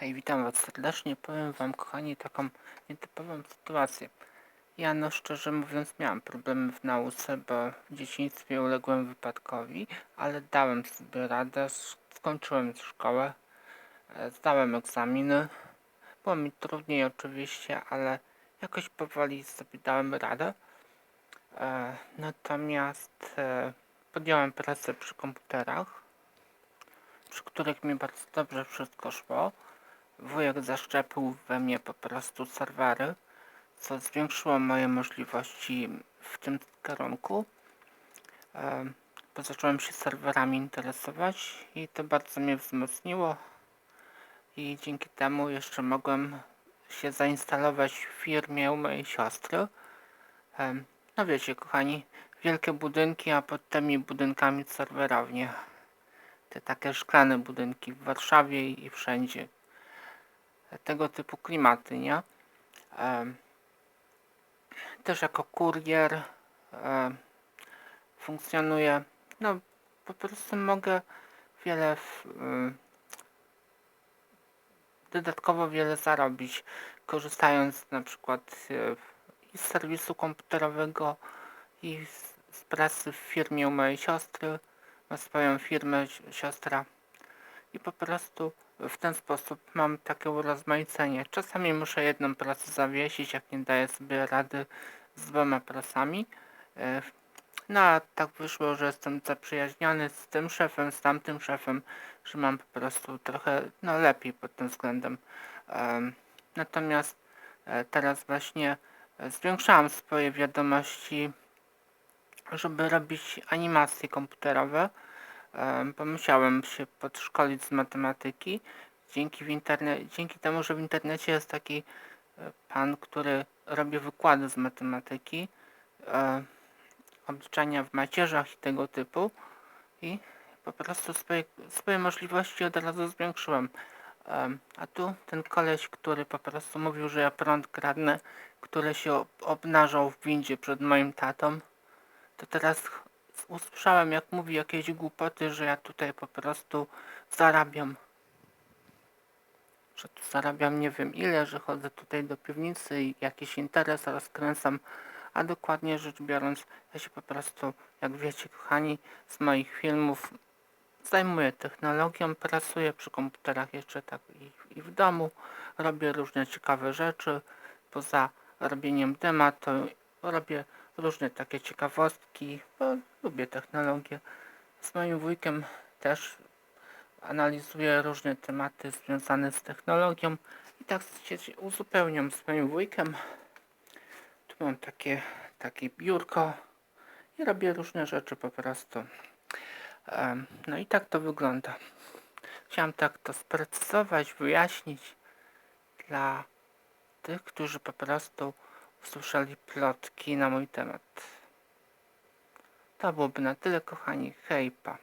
Hej, witam was serdecznie. Powiem wam, kochani, taką nietypową sytuację. Ja, no szczerze mówiąc, miałem problemy w nauce, bo w dzieciństwie uległem wypadkowi, ale dałem sobie radę, skończyłem szkołę, e, zdałem egzaminy. Było mi trudniej oczywiście, ale jakoś powoli sobie dałem radę. E, Natomiast e, podjąłem pracę przy komputerach, przy których mi bardzo dobrze wszystko szło wujek zaszczepił we mnie po prostu serwery, co zwiększyło moje możliwości w tym kierunku. Bo zacząłem się serwerami interesować i to bardzo mnie wzmocniło i dzięki temu jeszcze mogłem się zainstalować w firmie u mojej siostry. No wiecie, kochani, wielkie budynki, a pod tymi budynkami serwerownie. Te takie szklane budynki w Warszawie i wszędzie tego typu klimaty, nie? Też jako kurier funkcjonuję. No, po prostu mogę wiele, w- dodatkowo wiele zarobić, korzystając na przykład e, z serwisu komputerowego, i z, z pracy w firmie u mojej siostry. Ma swoją firmę si- siostra i po prostu w ten sposób mam takie urozmaicenie. Czasami muszę jedną pracę zawiesić, jak nie daję sobie rady z dwoma pracami. E, No a tak wyszło, że jestem zaprzyjaźniony z tym szefem, z tamtym szefem, że mam po prostu trochę no, lepiej pod tym względem. Em, Natomiast e, teraz właśnie e, zwiększałem swoje wiadomości, żeby robić animacje komputerowe musiałem się podszkolić z matematyki. Dzięki, w interne- dzięki temu, że w internecie jest taki e, pan, który robi wykłady z matematyki, e, obliczania w macierzach i tego typu i po prostu swoje, swoje możliwości od razu zwiększyłem. Em, a tu ten koleś, który po prostu mówił, że ja prąd kradnę, który się ob- obnażał w windzie przed moim tatą, to teraz usłyszałem, jak mówi jakieś głupoty, że ja tutaj po prostu zarabiam. Że tu zarabiam nie wiem ile, że chodzę tutaj do piwnicy i jakiś interes rozkręcam, a dokładnie rzecz biorąc, ja się po prostu, jak wiecie, kochani, z moich filmów zajmuję technologią, pracuję przy komputerach jeszcze tak i, i w domu, robię różne ciekawe rzeczy. Poza robieniem dema, to robię różne takie ciekawostki, bo lubię technologię. Z moim wujkiem też analizuję różne tematy związane z technologią i tak się uzupełniam z moim wujkiem. Tu mam takie, takie biurko i robię różne rzeczy po prostu. No i tak to wygląda. Chciałem tak to sprecyzować, wyjaśnić dla tych, którzy po prostu usłyszeli plotki na mój temat. To byłoby na tyle, kochani. Hejpa.